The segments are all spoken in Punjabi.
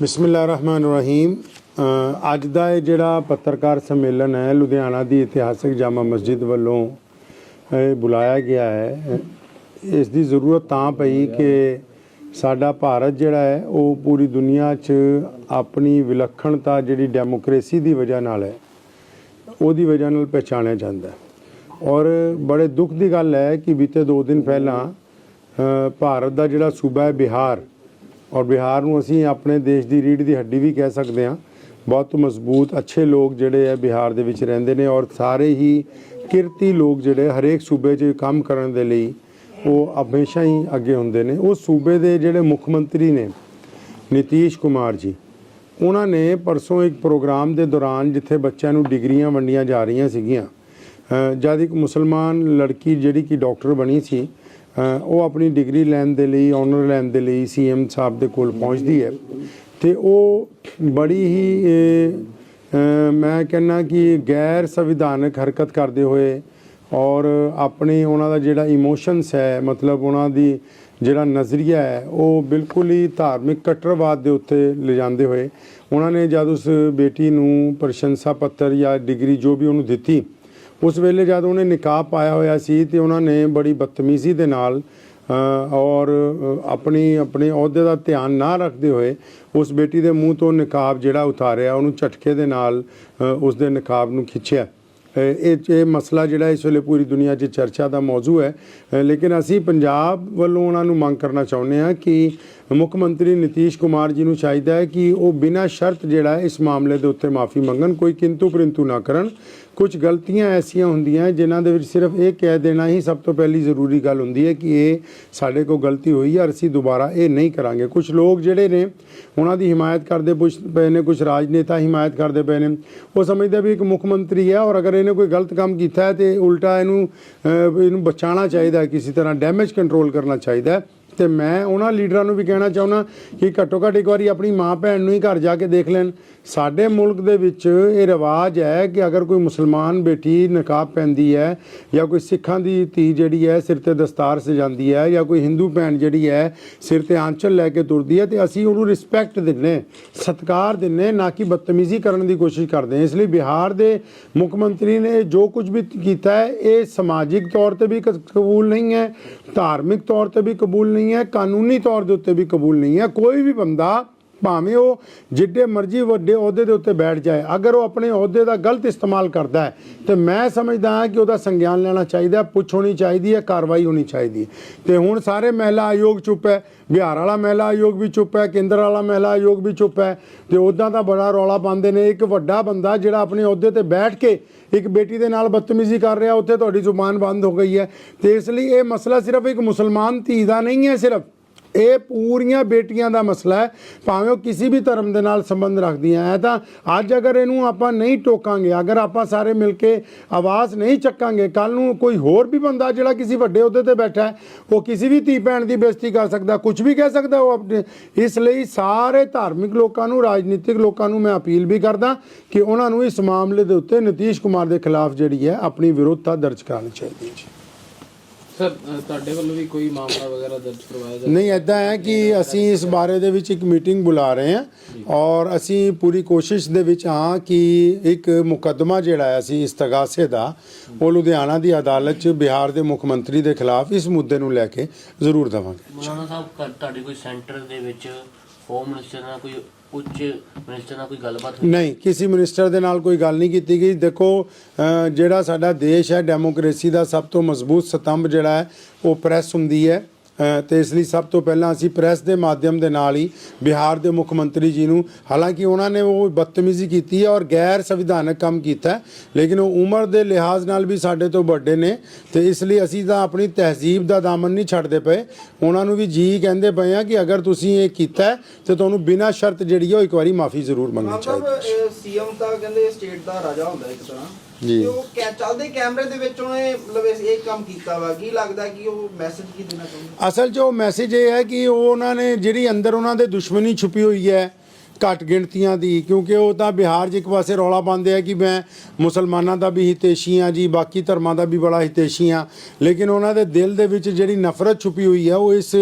ਬਿਸਮਿਲ੍ਲਾ ਰਹਿਮਾਨ ਰਹੀਮ ਅੱਜ ਦਾ ਇਹ ਜਿਹੜਾ ਪੱਤਰਕਾਰ ਸੰਮੇਲਨ ਹੈ, ਲੁਧਿਆਣਾ ਦੀ ਇਤਿਹਾਸਕ ਜਾਮਾ ਮਸਜਿਦ ਵੱਲੋਂ ਇਹ ਬੁਲਾਇਆ ਗਿਆ ਹੈ। ਇਸ ਦੀ ਜ਼ਰੂਰਤ ਤਾਂ ਪਈ ਕਿ ਸਾਡਾ ਭਾਰਤ ਜਿਹੜਾ ਹੈ, ਉਹ ਪੂਰੀ ਦੁਨੀਆ 'ਚ ਆਪਣੀ ਵਿਲੱਖਣਤਾ ਜਿਹੜੀ ਡੈਮੋਕ੍ਰੇਸੀ ਦੀ ਵਜ੍ਹਾ ਨਾਲ ਹੈ, ਉਹਦੀ ਵਜ੍ਹਾ ਨਾਲ ਪਛਾਣਿਆ ਜਾਂਦਾ ਹੈ। ਔਰ ਬੜੇ ਦੁੱਖ ਦੀ ਗੱਲ ਹੈ ਕਿ ਬੀਤੇ 2 ਦਿਨ ਪਹਿਲਾਂ ਭਾਰਤ ਦਾ ਜਿਹੜਾ ਸੂਬਾ ਹੈ ਬਿਹਾਰ ਔਰ ਬਿਹਾਰ ਨੂੰ ਅਸੀਂ ਆਪਣੇ ਦੇਸ਼ ਦੀ ਰੀੜ੍ਹ ਦੀ ਹੱਡੀ ਵੀ ਕਹਿ ਸਕਦੇ ਹਾਂ। ਬਹੁਤ ਮਜ਼ਬੂਤ, ਅੱਛੇ ਲੋਕ ਜਿਹੜੇ ਹੈ ਬਿਹਾਰ ਦੇ ਵਿੱਚ ਰਹਿੰਦੇ ਨੇ ਔਰ ਸਾਰੇ ਹੀ ਕਿਰਤੀ ਲੋਕ ਜਿਹੜੇ ਹਰੇਕ ਸੂਬੇ 'ਚ ਕੰਮ ਕਰਨ ਦੇ ਲਈ ਉਹ ਹਮੇਸ਼ਾ ਹੀ ਅੱਗੇ ਹੁੰਦੇ ਨੇ। ਉਹ ਸੂਬੇ ਦੇ ਜਿਹੜੇ ਮੁੱਖ ਮੰਤਰੀ ਨੇ ਨਿਤੀਸ਼ ਕੁਮਾਰ ਜੀ, ਉਹਨਾਂ ਨੇ ਪਰਸੋਂ ਇੱਕ ਪ੍ਰੋਗਰਾਮ ਦੇ ਦੌਰਾਨ ਜਿੱਥੇ ਬੱਚਿਆਂ ਨੂੰ ਡਿਗਰੀਆਂ ਵੰਡੀਆਂ ਜਾ ਰਹੀਆਂ ਸੀਗੀਆਂ ਜਦ ਇੱਕ ਮੁਸਲਮਾਨ ਲੜਕੀ ਜਿਹੜੀ ਕਿ ਡਾਕਟਰ ਬਣੀ ਸੀ ਉਹ ਆਪਣੀ ਡਿਗਰੀ ਲੈਣ ਦੇ ਲਈ ਆਨਰ ਲੈਣ ਦੇ ਲਈ ਸੀਐਮ ਸਾਹਿਬ ਦੇ ਕੋਲ ਪਹੁੰਚਦੀ ਹੈ। ਤੇ ਉਹ ਬੜੀ ਹੀ ਮੈਂ ਕਹਿੰਨਾ ਕਿ ਗੈਰ ਸੰਵਿਧਾਨਕ ਹਰਕਤ ਕਰਦੇ ਹੋਏ ਔਰ ਆਪਣੇ ਉਹਨਾਂ ਦਾ ਜਿਹੜਾ ਇਮੋਸ਼ਨਸ ਹੈ, ਮਤਲਬ ਉਹਨਾਂ ਦੀ ਜਿਹੜਾ ਨਜ਼ਰੀਆ ਹੈ, ਉਹ ਬਿਲਕੁਲ ਹੀ ਧਾਰਮਿਕ ਕੱਟੜਵਾਦ ਦੇ ਉੱਤੇ ਲਿਜਾਂਦੇ ਹੋਏ, ਉਹਨਾਂ ਨੇ ਜਦ ਉਸ ਬੇਟੀ ਨੂੰ ਪ੍ਰਸ਼ੰਸਾ ਪੱਤਰ ਜਾਂ ਡਿਗਰੀ ਜੋ ਵੀ ਉਹਨੂੰ ਦਿੱਤੀ ਉਸ ਵੇਲੇ ਜਦ ਉਹਨੇ ਨਿਕਾਬ ਪਾਇਆ ਹੋਇਆ ਸੀ ਤੇ ਉਹਨਾਂ ਨੇ ਬੜੀ ਬਦਤਮੀਜ਼ੀ ਦੇ ਨਾਲ ਔਰ ਆਪਣੀ ਆਪਣੇ ਅਹੁਦੇ ਦਾ ਧਿਆਨ ਨਾ ਰੱਖਦੇ ਹੋਏ ਉਸ ਬੇਟੀ ਦੇ ਮੂੰਹ ਤੋਂ ਨਿਕਾਬ ਜਿਹੜਾ ਉਤਾਰਿਆ ਉਹਨੂੰ ਝਟਕੇ ਦੇ ਨਾਲ ਅ, ਉਸ ਦੇ ਨਿਕਾਬ ਨੂੰ ਖਿੱਚਿਆ। ਇਹ ਇਹ ਮਸਲਾ ਜਿਹੜਾ ਇਸ ਵੇਲੇ ਪੂਰੀ ਦੁਨੀਆ 'ਚ ਚਰਚਾ ਦਾ ਮੌਜੂ ਹੈ। ਲੇਕਿਨ ਅਸੀਂ ਪੰਜਾਬ ਵੱਲੋਂ ਉਹਨਾਂ ਨੂੰ ਮੰਗ ਕਰਨਾ ਚਾਹੁੰਦੇ ਹਾਂ ਕਿ ਮੁੱਖ ਮੰਤਰੀ ਨਿਤੀਸ਼ ਕੁਮਾਰ ਜੀ ਨੂੰ ਚਾਹੀਦਾ ਹੈ ਕਿ ਉਹ ਬਿਨਾਂ ਸ਼ਰਤ ਜਿਹੜਾ ਇਸ ਮਾਮਲੇ ਦੇ ਉੱਤੇ ਮਾਫੀ ਮੰਗਣ, ਕੋਈ ਕਿੰਤੂ ਪਰੰਤੂ ਨਾ ਕਰਨ। ਕੁਝ ਗਲਤੀਆਂ ਐਸੀਆਂ ਹੁੰਦੀਆਂ ਜਿਨ੍ਹਾਂ ਦੇ ਵਿੱਚ ਸਿਰਫ ਇਹ ਕਹਿ ਦੇਣਾ ਹੀ ਸਭ ਤੋਂ ਪਹਿਲੀ ਜ਼ਰੂਰੀ ਗੱਲ ਹੁੰਦੀ ਹੈ ਕਿ ਇਹ ਸਾਡੇ ਕੋਲ ਗਲਤੀ ਹੋਈ ਹੈ ਔਰ ਅਸੀਂ ਦੁਬਾਰਾ ਇਹ ਨਹੀਂ ਕਰਾਂਗੇ। ਕੁਝ ਲੋਕ ਜਿਹੜੇ ਨੇ, ਉਹਨਾਂ ਦੀ ਹਿਮਾਇਤ ਕਰਦੇ ਪੁੱਛ ਪਏ ਨੇ, ਕੁਝ ਰਾਜਨੇਤਾ ਹਿਮਾਇਤ ਕਰਦੇ ਪਏ ਨੇ। ਉਹ ਸਮਝਦੇ ਵੀ ਇੱਕ ਮੁੱਖ ਮੰਤਰੀ ਹੈ ਔਰ ਅਗਰ ਇਹਨੇ ਕੋਈ ਗਲਤ ਕੰਮ ਕੀਤਾ ਹੈ ਤੇ ਉਲਟਾ ਇਹਨੂੰ ਇਹਨੂੰ ਬਚਾਉਣਾ ਚਾਹੀਦਾ ਕਿਸੇ ਤਰ੍ਹਾਂ ਡੈਮੇਜ ਕੰਟਰੋਲ ਕਰਨਾ ਚਾਹੀਦਾ ਹੈ। ਤੇ ਮੈਂ ਉਹਨਾਂ ਲੀਡਰਾਂ ਨੂੰ ਵੀ ਕਹਿਣਾ ਚਾਹੁੰਦਾ ਕਿ ਘੱਟੋ ਘੱਟ ਇੱਕ ਵਾਰੀ ਆਪਣੀ ਮਾਂ ਭੈਣ ਨੂੰ ਹੀ ਘਰ ਜਾ ਕੇ ਦੇਖ ਲੈਣ। ਸਾਡੇ ਮੁਲਕ ਦੇ ਵਿੱਚ ਇਹ ਰਿਵਾਜ ਹੈ ਕਿ ਅਗਰ ਕੋਈ ਮੁਸਲਮਾਨ ਬੇਟੀ ਨਕਾਬ ਪੈਂਦੀ ਹੈ ਜਾਂ ਕੋਈ ਸਿੱਖਾਂ ਦੀ ਧੀ ਜਿਹੜੀ ਹੈ ਸਿਰ ਤੇ ਦਸਤਾਰ ਸਜਾਉਂਦੀ ਹੈ ਜਾਂ ਕੋਈ ਹਿੰਦੂ ਭੈਣ ਜਿਹੜੀ ਹੈ ਸਿਰ ਤੇ ਆਂਚਲ ਲੈ ਕੇ ਤੁਰਦੀ ਹੈ ਤੇ ਅਸੀਂ ਉਹਨੂੰ ਰਿਸਪੈਕਟ ਦਿੰਨੇ ਸਤਿਕਾਰ ਦਿੰਨੇ ਨਾ ਕਿ ਬਦਤਮੀਜ਼ੀ ਕਰਨ ਦੀ ਕੋਸ਼ਿਸ਼ ਕਰਦੇ ਹਾਂ। ਇਸ ਲਈ ਬਿਹਾਰ ਦੇ ਮੁੱਖ ਮੰਤਰੀ ਨੇ ਜੋ ਕੁਝ ਵੀ ਕੀਤਾ ਹੈ, ਇਹ ਸਮਾਜਿਕ ਤੌਰ ਤੇ ਵੀ ਕ- ਕਬੂਲ ਨਹੀਂ ਹੈ, ਧਾਰਮਿਕ ਤੌਰ ਤੇ ਵੀ ਕਬੂਲ ਨਹੀਂ ਹੈ, ਕਾਨੂੰਨੀ ਤੌਰ ਦੇ ਉੱਤੇ ਵੀ ਕਬੂਲ ਨਹੀਂ ਹੈ। ਕੋਈ ਵੀ ਬੰਦਾ, ਭਾਵੇਂ ਉਹ ਜਿੱਡੇ ਮਰਜ਼ੀ ਵੱਡੇ ਅਹੁਦੇ ਦੇ ਉੱਤੇ ਬੈਠ ਜਾਏ, ਅਗਰ ਉਹ ਆਪਣੇ ਅਹੁਦੇ ਦਾ ਗਲਤ ਇਸਤੇਮਾਲ ਕਰਦਾ ਹੈ, ਤੇ ਮੈਂ ਸਮਝਦਾ ਹਾਂ ਕਿ ਉਹਦਾ ਸੰਗਿਆਨ ਲੈਣਾ ਚਾਹੀਦਾ ਪੁੱਛ ਹੋਣੀ ਚਾਹੀਦੀ ਹੈ, ਕਾਰਵਾਈ ਹੋਣੀ ਚਾਹੀਦੀ ਹੈ। ਤੇ ਹੁਣ ਸਾਰੇ ਮਹਿਲਾ ਆਯੋਗ ਚੁੱਪ ਹੈ, ਬਿਹਾਰ ਵਾਲਾ ਮਹਿਲਾ ਆਯੋਗ ਵੀ ਚੁੱਪ ਹੈ, ਕੇਂਦਰ ਵਾਲਾ ਮਹਿਲਾ ਆਯੋਗ ਵੀ ਚੁੱਪ ਹੈ, ਤੇ ਉਦਾਂ ਦਾ ਬੜਾ ਰੌਲਾ ਪਾਉਂਦੇ ਨੇ। ਇੱਕ ਵੱਡਾ ਬੰਦਾ ਜਿਹੜਾ ਆਪਣੇ ਅਹੁਦੇ ਤੇ ਬੈਠ ਕੇ ਇੱਕ ਬੇਟੀ ਦੇ ਨਾਲ ਬਦਤਮੀਜ਼ੀ ਕਰ ਰਿਹਾ, ਉੱਥੇ ਤੁਹਾਡੀ ਜ਼ੁਬਾਨ ਬੰਦ ਹੋ ਗਈ ਹੈ। ਤੇ ਇਸ ਲਈ ਇਹ ਮਸਲਾ ਸਿਰਫ ਇੱਕ ਮੁਸਲਮਾਨ ਧੀ ਦਾ ਨਹੀਂ ਹੈ ਸਿਰਫ। ਇਹ ਪੂਰੀਆਂ ਬੇਟੀਆਂ ਦਾ ਮਸਲਾ ਹੈ। ਭਾਵੇਂ ਉਹ ਕਿਸੇ ਵੀ ਧਰਮ ਦੇ ਨਾਲ ਸੰਬੰਧ ਰੱਖਦੀਆਂ ਹੈ ਤਾਂ ਅੱਜ ਅਗਰ ਇਹਨੂੰ ਆਪਾਂ ਨਹੀਂ ਟੋਕਾਂਗੇ, ਅਗਰ ਆਪਾਂ ਸਾਰੇ ਮਿਲ ਕੇ ਆਵਾਜ਼ ਨਹੀਂ ਚੱਕਾਂਗੇ ਕੱਲ ਨੂੰ ਕੋਈ ਹੋਰ ਵੀ ਬੰਦਾ ਜਿਹੜਾ ਕਿਸੇ ਵੱਡੇ ਅਹੁਦੇ ਤੇ ਬੈਠਾ ਹੈ, ਉਹ ਕਿਸੇ ਵੀ ਧੀ ਭੈਣ ਦੀ ਬੇਇੱਜ਼ਤੀ ਕਰ ਸਕਦਾ ਕੁਝ ਵੀ ਕਹਿ ਸਕਦਾ, ਉਹ ਆਪਣੇ ਇਸ ਲਈ ਸਾਰੇ ਧਾਰਮਿਕ ਲੋਕਾਂ ਨੂੰ, ਰਾਜਨੀਤਿਕ ਲੋਕਾਂ ਨੂੰ ਮੈਂ ਅਪੀਲ ਵੀ ਕਰਦਾ ਕਿ ਉਹਨਾਂ ਨੂੰ ਇਸ ਮਾਮਲੇ ਦੇ ਉੱਤੇ ਨਤੀਸ਼ ਕੁਮਾਰ ਦੇ ਖਿਲਾਫ ਜਿਹੜੀ ਹੈ, ਆਪਣੀ ਵਿਰੋਧਤਾ ਦਰਜ ਕਰਾਉਣੀ ਚਾਹੀਦੀ ਹੈ ਜੀ। ਸਰ ਅ, ਤੁਹਾਡੇ ਵੱਲੋਂ ਵੀ ਕੋਈ ਮਾਮਲਾ ਵਗੈਰਾ ਦਰਜ ਕਰਵਾਇਆ ਜਾ ਨਹੀਂ ਐਦਾਂ ਹੈ ਕਿ ਅਸੀਂ ਇਸ ਬਾਰੇ ਦੇ ਵਿੱਚ ਇੱਕ ਮੀਟਿੰਗ ਬੁਲਾ ਰਹੇ ਹਾਂ ਔਰ ਅਸੀਂ ਪੂਰੀ ਕੋਸ਼ਿਸ਼ ਦੇ ਵਿੱਚ ਹਾਂ ਕਿ ਇੱਕ ਮੁਕੱਦਮਾ ਜਿਹੜਾ ਹੈ ਅਸੀਂ ਇਸਤਗਾਸੇ ਦਾ ਉਹ ਲੁਧਿਆਣਾ ਦੀ ਅਦਾਲਤ 'ਚ ਬਿਹਾਰ ਦੇ ਮੁੱਖ ਮੰਤਰੀ ਦੇ ਖਿਲਾਫ ਇਸ ਮੁੱਦੇ ਨੂੰ ਲੈ ਕੇ ਜ਼ਰੂਰ ਦੇਵਾਂਗੇ। ਮੌਲਾਨਾ ਸਾਹਿਬ ਤੁਹਾਡੀ ਕੋਈ ਸੈਂਟਰ ਦੇ ਵਿੱਚ ਹੋਮ ਮਿਨਿਸਟਰ ਨਾਲ ਕੋਈ ਉੱਚ ਮਿਨਿਸਟਰ ਨਾਲ ਕੋਈ ਗੱਲਬਾਤ ਹੋਈ? ਨਹੀਂ, ਕਿਸੇ ਮਿਨਿਸਟਰ ਦੇ ਨਾਲ ਕੋਈ ਗੱਲ ਨਹੀਂ ਕੀਤੀ ਗਈ। ਦੇਖੋ ਜਿਹੜਾ ਸਾਡਾ ਦੇਸ਼ ਹੈ ਡੈਮੋਕ੍ਰੇਸੀ ਦਾ ਸਭ ਤੋਂ ਮਜ਼ਬੂਤ ਸਤੰਭ ਜਿਹੜਾ ਹੈ, ਉਹ ਪ੍ਰੈਸ ਹੁੰਦੀ ਹੈ। ਤੇ ਇਸ ਲਈ ਸਭ ਤੋਂ ਪਹਿਲਾਂ ਅਸੀਂ ਪ੍ਰੈਸ ਦੇ ਮਾਧਿਅਮ ਦੇ ਨਾਲ ਹੀ ਬਿਹਾਰ ਦੇ ਮੁੱਖ ਮੰਤਰੀ ਜੀ ਨੂੰ ਹਾਲਾਂਕਿ ਉਹਨਾਂ ਨੇ ਉਹ ਬਦਤਮੀਜ਼ੀ ਕੀਤੀ ਹੈ ਔਰ ਗੈਰ ਸੰਵਿਧਾਨਕ ਕੰਮ ਕੀਤਾ ਲੇਕਿਨ ਉਹ ਉਮਰ ਦੇ ਲਿਹਾਜ਼ ਨਾਲ ਵੀ ਸਾਡੇ ਤੋਂ ਵੱਡੇ ਨੇ ਤੇ ਇਸ ਲਈ ਅਸੀਂ ਤਾਂ ਆਪਣੀ ਤਹਿਜ਼ੀਬ ਦਾ ਦਾਮਨ ਨਹੀਂ ਛੱਡਦੇ ਪਏ। ਉਹਨਾਂ ਨੂੰ ਵੀ ਜੀ ਕਹਿੰਦੇ ਪਏ ਆ ਕਿ ਅਗਰ ਤੁਸੀਂ ਇਹ ਕੀਤਾ ਤੇ ਤੁਹਾਨੂੰ ਬਿਨਾਂ ਸ਼ਰਤ ਜਿਹੜੀ ਹੈ ਉਹ ਇੱਕ ਵਾਰੀ ਮਾਫੀ ਜ਼ਰੂਰ ਮੰਗਣੀ ਚਾਹੀਦੀ ਹੈ। ਸੀਐਮ ਤਾਂ ਕਹਿੰਦੇ ਸਟੇਟ ਦਾ ਰਾਜਾ ਹੁੰਦਾ ਇੱਕ ਤਰ੍ਹਾਂ। ਜੀ। ਤੇ ਉਹ ਕੈ ਚੱਲਦੇ ਕੈਮਰੇ ਦੇ ਵਿੱਚ ਉਹਨੇ ਮਤਲਬ ਇਸ- ਇਹ ਕੰਮ ਕੀਤਾ ਵਾ ਕੀ ਲੱਗਦਾ ਕਿ ਉਹ ਮੈਸੇਜ ਕੀ ਦੇਣਾ ਚਾਹੁੰਦੇ ਅਸਲ 'ਚ ਉਹ ਮੈਸੇਜ ਇਹ ਹੈ ਕਿ ਉਹ ਉਹਨਾਂ ਨੇ ਜਿਹੜੀ ਅੰਦਰ ਉਹਨਾਂ ਦੇ ਦੁਸ਼ਮਣੀ ਛੁਪੀ ਹੋਈ ਹੈ ਘੱਟ ਗਿਣਤੀਆਂ ਦੀ, ਕਿਉਂਕਿ ਉਹ ਤਾਂ ਬਿਹਾਰ 'ਚ ਇੱਕ ਪਾਸੇ ਰੌਲਾ ਪਾਉਂਦੇ ਆ ਕਿ ਮੈਂ ਮੁਸਲਮਾਨਾਂ ਦਾ ਵੀ ਹਿਤੇਸ਼ੀ ਹਾਂ ਜੀ, ਬਾਕੀ ਧਰਮਾਂ ਦਾ ਵੀ ਬੜਾ ਹਿਤੇਸ਼ੀ ਹਾਂ। ਲੇਕਿਨ ਉਹਨਾਂ ਦੇ ਦਿਲ ਦੇ ਵਿੱਚ ਜਿਹੜੀ ਨਫ਼ਰਤ ਛੁਪੀ ਹੋਈ ਆ, ਉਹ ਇਸ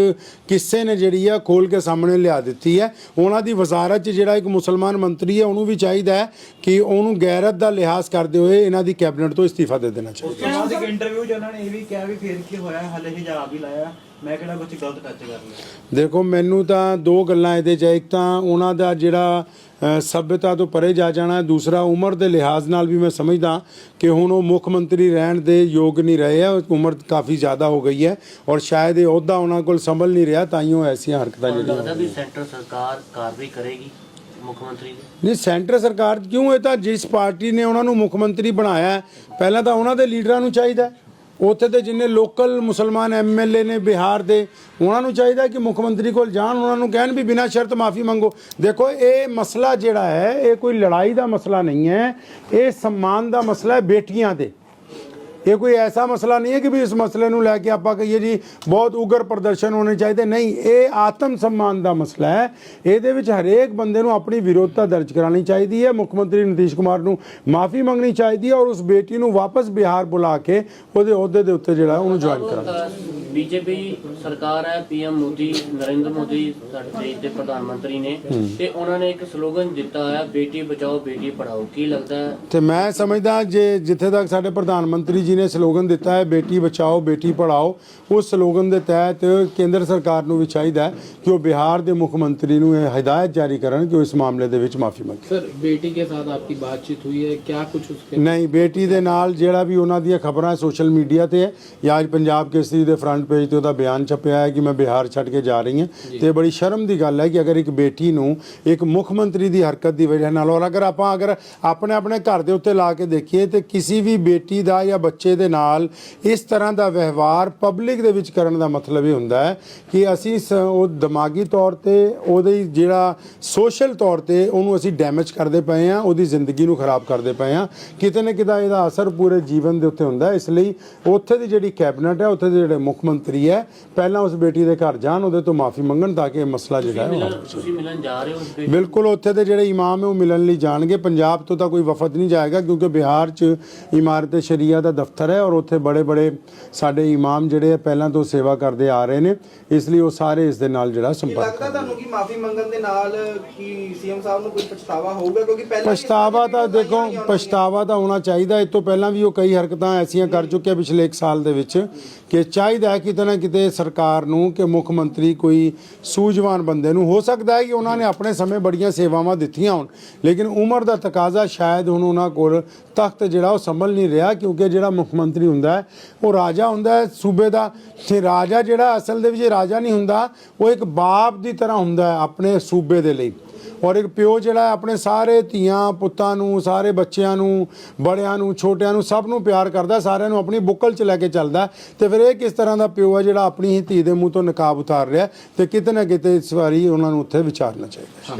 ਕਿੱਸੇ ਨੇ ਜਿਹੜੀ ਆ ਖੋਲ ਕੇ ਸਾਹਮਣੇ ਲਿਆ ਦਿੱਤੀ ਹੈ। ਉਹਨਾਂ ਦੀ ਵਜ਼ਾਰਤ 'ਚ ਜਿਹੜਾ ਇੱਕ ਮੁਸਲਮਾਨ ਮੰਤਰੀ ਹੈ ਉਹਨੂੰ ਵੀ ਚਾਹੀਦਾ ਹੈ ਕਿ ਉਹਨੂੰ ਗੈਰਤ ਦਾ ਲਿਹਾਜ਼ ਕਰਦੇ ਹੋਏ ਇਹਨਾਂ ਦੀ ਕੈਬਨਿਟ ਤੋਂ ਇਸਤੀਫਾ ਦੇ ਦੇਣਾ ਚਾਹੀਦਾ। ਉਸ ਤੋਂ ਬਾਅਦ ਇੱਕ ਇੰਟਰਵਿਊ 'ਚ ਉਹਨਾਂ ਨੇ ਇਹ ਵੀ ਕਿਹਾ ਵੀ ਫੇਰ ਕੀ ਹੋਇਆ, ਹਲੇ ਹਿਜਾਬ ਹੀ ਲਾਇਆ। ਮੈਂ ਕਿਹੜਾ ਕੁਝ ਗਲਤ ਟੱਚ ਕਰ ਲਿਆ ਦੇਖੋ ਮੈਨੂੰ ਤਾਂ ਦੋ ਗੱਲਾਂ ਇਹਦੇ 'ਚ ਹੈ। ਇੱਕ ਤਾਂ ਉਹਨਾਂ ਦਾ ਜਿਹੜਾ ਅ, ਸਭਿਅਤਾ ਤੋਂ ਪਰੇ ਜਾ ਜਾਣਾ ਦੂਸਰਾ ਉਮਰ ਦੇ ਲਿਹਾਜ਼ ਨਾਲ ਵੀ ਮੈਂ ਸਮਝਦਾ ਕਿ ਹੁਣ ਉਹ ਮੁੱਖ ਮੰਤਰੀ ਰਹਿਣ ਦੇ ਯੋਗ ਨਹੀਂ ਰਹੇ ਆ ਉਮਰ ਕਾਫੀ ਜ਼ਿਆਦਾ ਹੋ ਗਈ ਹੈ ਔਰ ਸ਼ਾਇਦ ਇਹ ਅਹੁਦਾ ਉਹਨਾਂ ਕੋਲ ਸੰਭਲ ਨਹੀਂ ਰਿਹਾ ਤਾਂ ਹੀ ਉਹ ਐਸੀਆਂ ਹਰਕਤਾਂ ਤੁਹਾਨੂੰ ਜਿਹੜੀਆਂ ਲੱਗਦਾ ਵੀ ਸੈਂਟਰ ਸਰਕਾਰ ਕਾਰਵਾਈ ਕਰੇਗੀ ਮੁੱਖ ਮੰਤਰੀ ਦੀ ਨਹੀਂ ਸੈਂਟਰ ਸਰਕਾਰ ਕਿਉਂ ਇਹ ਤਾਂ ਜਿਸ ਪਾਰਟੀ ਨੇ ਉਹਨਾਂ ਨੂੰ ਮੁੱਖ ਮੰਤਰੀ ਬਣਾਇਆ ਹੈ, ਪਹਿਲਾਂ ਤਾਂ ਉਹਨਾਂ ਦੇ ਲੀਡਰਾਂ ਨੂੰ ਚਾਹੀਦਾ ਹੈ। ਉੱਥੇ ਦੇ ਜਿੰਨੇ ਲੋਕਲ ਮੁਸਲਮਾਨ ਐਮਐਲਏ ਨੇ ਬਿਹਾਰ ਦੇ, ਉਹਨਾਂ ਨੂੰ ਚਾਹੀਦਾ ਕਿ ਮੁੱਖ ਮੰਤਰੀ ਕੋਲ ਜਾਣ, ਉਹਨਾਂ ਨੂੰ ਕਹਿਣ ਵੀ ਬਿਨਾਂ ਸ਼ਰਤ ਮਾਫੀ ਮੰਗੋ। ਦੇਖੋ, ਇਹ ਮਸਲਾ ਜਿਹੜਾ ਹੈ, ਇਹ ਕੋਈ ਲੜਾਈ ਦਾ ਮਸਲਾ ਨਹੀਂ ਹੈ, ਇਹ ਸਨਮਾਨ ਦਾ ਮਸਲਾ ਹੈ ਬੇਟੀਆਂ ਦੇ ਇਹ ਕੋਈ ਐਸਾ ਮਸਲਾ ਨਹੀਂ ਹੈ ਕਿ ਵੀ ਇਸ ਮਸਲੇ ਨੂੰ ਲੈ ਕੇ ਆਪਾਂ ਕਹੀਏ ਜੀ ਬਹੁਤ ਉਗਰ ਪ੍ਰਦਰਸ਼ਨ ਹੋਣੇ ਚਾਹੀਦੇ। ਨਹੀਂ, ਇਹ ਆਤਮ ਸਨਮਾਨ ਦਾ ਮਸਲਾ ਹੈ। ਇਹਦੇ ਵਿੱਚ ਹਰੇਕ ਬੰਦੇ ਨੂੰ ਆਪਣੀ ਵਿਰੋਧਤਾ ਦਰਜ ਕਰਾਉਣੀ ਚਾਹੀਦੀ ਹੈ। ਮੁੱਖ ਮੰਤਰੀ ਨਿਤੀਸ਼ ਕੁਮਾਰ ਨੂੰ ਮਾਫੀ ਮੰਗਣੀ ਚਾਹੀਦੀ ਹੈ ਔਰ ਉਸ ਬੇਟੀ ਨੂੰ ਵਾਪਸ ਬਿਹਾਰ ਬੁਲਾ ਕੇ ਉਹਦੇ ਅਹੁਦੇ ਦੇ ਉੱਤੇ ਜਿਹੜਾ ਉਹਨੂੰ ਜੁਆਇਨ ਕਰਾਉਣਾ ਬੀਜੇਪੀ ਸਰਕਾਰ ਹੈ ਪੀਐਮ ਮੋਦੀ ਨਰਿੰਦਰ ਮੋਦੀ ਸਾਡੇ ਦੇਸ਼ ਦੇ ਪ੍ਰਧਾਨ ਮੰਤਰੀ ਨੇ ਤੇ ਉਹਨਾਂ ਨੇ ਇੱਕ ਸਲੋਗਨ ਦਿੱਤਾ ਹੋਇਆ ਬੇਟੀ ਬਚਾਓ ਬੇਟੀ ਪੜਾਓ ਕੀ ਲੱਗਦਾ ਹੈ ਤੇ ਮੈਂ ਸਮਝਦਾ ਜੇ ਜਿੱਥੇ ਤੱਕ ਸਾਡੇ ਪ੍ਰਧਾਨ ਮੰਤਰੀ ਜੀ ਨੇ ਸਲੋਗਨ ਦਿੱਤਾ ਹੈ ਬੇਟੀ ਬਚਾਓ ਬੇਟੀ ਪੜਾਓ ਉਸ ਸਲੋਗਨ ਦੇ ਤਹਿਤ ਕੇਂਦਰ ਸਰਕਾਰ ਨੂੰ ਵੀ ਚਾਹੀਦਾ ਹੈ ਕਿ ਉਹ ਬਿਹਾਰ ਦੇ ਮੁੱਖ ਮੰਤਰੀ ਨੂੰ ਇਹ ਹਦਾਇਤ ਜਾਰੀ ਕਰਨ ਕਿ ਉਹ ਇਸ ਮਾਮਲੇ ਦੇ ਵਿੱਚ ਮਾਫੀ ਮੰਗੇ सर बेटी के साथ आपकी बातचीत हुई है क्या कुछ उसके ਨਹੀਂ ਬੇਟੀ ਦੇ ਨਾਲ ਜਿਹੜਾ ਵੀ ਉਹਨਾਂ ਦੀਆਂ ਖਬਰਾਂ ਸੋਸ਼ਲ ਮੀਡੀਆ ਤੇ ਹੈ ਜਾਂ ਅੱਜ ਪੰਜਾਬ ਕੇਸਰੀ ਦੇ ਫਰੰਟ ਪੇਜ ਤੇ ਉਹਦਾ ਬਿਆਨ ਛਪਿਆ ਹੈ ਕਿ ਮੈਂ ਬਿਹਾਰ ਛੱਡ ਕੇ ਜਾ ਰਹੀ ਹਾਂ। ਤੇ ਬੜੀ ਸ਼ਰਮ ਦੀ ਗੱਲ ਹੈ ਕਿ ਅਗਰ ਇੱਕ ਬੇਟੀ ਨੂੰ ਇੱਕ ਮੁੱਖ ਮੰਤਰੀ ਦੀ ਹਰਕਤ ਦੀ ਵਜ੍ਹਾ ਨਾਲ ਔਰ ਅਗਰ ਆਪਾਂ ਅਗਰ ਆਪਣੇ ਆਪਣੇ ਘਰ ਦੇ ਉੱਤੇ ਲਾ ਕੇ ਦੇਖੀਏ ਤੇ ਕਿਸੇ ਵੀ ਬੇਟੀ ਦਾ ਜਾਂ ਬੱਚੇ ਦੇ ਨਾਲ ਇਸ ਤਰ੍ਹਾਂ ਦਾ ਵਿਵਹਾਰ ਪਬਲਿਕ ਦੇ ਵਿੱਚ ਕਰਨ ਦਾ ਮਤਲਬ ਇਹ ਹੁੰਦਾ ਹੈ ਕਿ ਅਸੀਂ ਉਹ ਦਿਮਾਗੀ ਤੌਰ ਤੇ ਉਹਦੇ ਜਿਹੜਾ ਸੋਸ਼ਲ ਤੌਰ ਤੇ ਉਹਨੂੰ ਅਸੀਂ ਡੈਮੇਜ ਕਰਦੇ ਪਏ ਆ ਉਹਦੀ ਜ਼ਿੰਦਗੀ ਨੂੰ ਖਰਾਬ ਕਰਦੇ ਪਏ ਆ ਕਿਤੇ ਨਾ ਕਿਤੇ ਇਹਦਾ ਅਸਰ ਪੂਰੇ ਜੀਵਨ ਦੇ ਉੱਤੇ ਹੁੰਦਾ। ਇਸ ਲਈ ਉੱਥੇ ਦੀ ਜਿਹੜੀ ਕੈਬਨਿਟ ਹੈ ਉੱਥੇ ਦੇ ਜਿਹੜੇ ਮੁੱਖ ਮੰਤਰੀ ਹੈ ਪਹਿਲਾਂ ਉਸ ਬੇਟੀ ਦੇ ਘਰ ਜਾਣ ਉਹਦੇ ਤੋਂ ਮਾਫੀ ਮੰਗਣ ਤਾਂ ਕਿ ਇਹ ਮਸਲਾ ਜਿਹੜਾ ਹੈ ਉਹ ਹੱਲ ਮਿਲਣ ਤੁਸੀਂ ਮਿਲਣ ਜਾ ਰਹੇ ਹੋ ਉਸ ਬੇਟੀ ਬਿਲਕੁਲ ਉੱਥੇ ਦੇ ਜਿਹੜੇ ਇਮਾਮ ਹੈ ਉਹ ਮਿਲਣ ਲਈ ਜਾਣਗੇ। ਪੰਜਾਬ ਤੋਂ ਤਾਂ ਕੋਈ ਵਫਦ ਨਹੀਂ ਜਾਏਗਾ ਕਿਉਂਕਿ ਬਿਹਾਰ 'ਚ ਇਮਾਰਤ ਸ਼ਰੀਆ ਦਾ ਦਫ਼ਤਰ ਹੈ ਔਰ ਉੱਥੇ ਬੜੇ ਬੜੇ ਸਾਡੇ ਇਮਾਮ ਜਿਹੜੇ ਆ ਪਹਿਲਾਂ ਤੋਂ ਸੇਵਾ ਕਰਦੇ ਆ ਰਹੇ ਨੇ। ਇਸ ਲਈ ਉਹ ਸਾਰੇ ਇਸ ਦੇ ਨਾਲ ਜਿਹੜਾ ਕੀ ਸੰਪਰਕ ਲੱਗਦਾ ਤੁਹਾਨੂੰ ਕਿ ਮਾਫੀ ਮੰਗਣ ਦੇ ਨਾਲ ਕਿ ਸੀਐਮ ਸਾਹਿਬ ਨੂੰ ਕੋਈ ਪਛਤਾਵਾ ਹੋਊਗਾ? ਕਿਉਂਕਿ ਪਹਿਲਾਂ ਪਛਤਾਵਾ ਤਾਂ ਦੇਖੋ ਪਛਤਾਵਾ ਤਾਂ ਹੋਣਾ ਚਾਹੀਦਾ। ਇਸ ਤੋਂ ਪਹਿਲਾਂ ਵੀ ਉਹ ਕਈ ਹਰਕਤਾਂ ਐਸੀਆਂ ਕਰ ਚੁੱਕਿਆ ਪਿਛਲੇ 1 ਸਾਲ ਦੇ ਵਿੱਚ ਕਿ ਚਾਹੀਦਾ ਹੈ ਕਿਤੇ ਨਾ ਕਿਤੇ ਸਰਕਾਰ ਨੂੰ ਕਿ ਮੁੱਖ ਮੰਤਰੀ ਕੋਈ ਸੂਝਵਾਨ ਬੰਦੇ ਨੂੰ, ਹੋ ਸਕਦਾ ਹੈ ਕਿ ਉਹਨਾਂ ਨੇ ਆਪਣੇ ਸਮੇਂ ਬੜੀਆਂ ਸੇਵਾਵਾਂ ਦਿੱਤੀਆਂ ਹੋਣ, ਲੇਕਿਨ ਉਮਰ ਦਾ ਤਕਾਜ਼ਾ ਸ਼ਾਇਦ ਹੁਣ ਉਹਨਾਂ ਕੋਲ ਤਖਤ ਜਿਹੜਾ ਉਹ ਸੰਭਲ ਨਹੀਂ ਰਿਹਾ, ਕਿਉਂਕਿ ਜਿਹੜਾ ਮੁੱਖ ਮੰਤਰੀ ਹੁੰਦਾ ਹੈ, ਉਹ ਰਾਜਾ ਹੁੰਦਾ ਹੈ ਸੂਬੇ ਦਾ, ਤੇ ਰਾਜਾ ਜਿਹੜਾ ਅਸਲ ਦੇ ਵਿੱਚ ਰਾਜਾ ਨਹੀਂ ਹੁੰਦਾ, ਉਹ ਇੱਕ ਬਾਪ ਦੀ ਤਰ੍ਹਾਂ ਹੁੰਦਾ ਹੈ ਆਪਣੇ ਸੂਬੇ ਦੇ ਲਈ। ਔਰ ਇੱਕ ਪਿਓ ਜਿਹੜਾ ਆਪਣੇ ਸਾਰੇ ਧੀਆਂ ਪੁੱਤਾਂ ਨੂੰ, ਸਾਰੇ ਬੱਚਿਆਂ ਨੂੰ, ਬੜਿਆਂ ਨੂੰ, ਛੋਟਿਆਂ ਨੂੰ ਸਭ ਨੂੰ ਪਿਆਰ ਕਰਦਾ, ਸਾਰਿਆਂ ਨੂੰ ਆਪਣੀ ਬੁੱਕਲ 'ਚ ਲੈ ਕੇ ਚੱਲਦਾ ਤੇ ਫਿਰ ਇਹ ਕਿਸ ਤਰ੍ਹਾਂ ਦਾ ਪਿਓ ਹੈ ਜਿਹੜਾ ਆਪਣੀ ਹੀ ਧੀ ਦੇ ਮੂੰਹ ਤੋਂ ਨਕਾਬ ਉਤਾਰ ਰਿਹਾ ਤੇ ਕਿਤੇ ਨਾ ਕਿਤੇ ਇਸ ਵਾਰੀ ਉਹਨਾਂ ਨੂੰ ਉੱਥੇ ਵਿਚਾਰਨਾ ਚਾਹੀਦਾ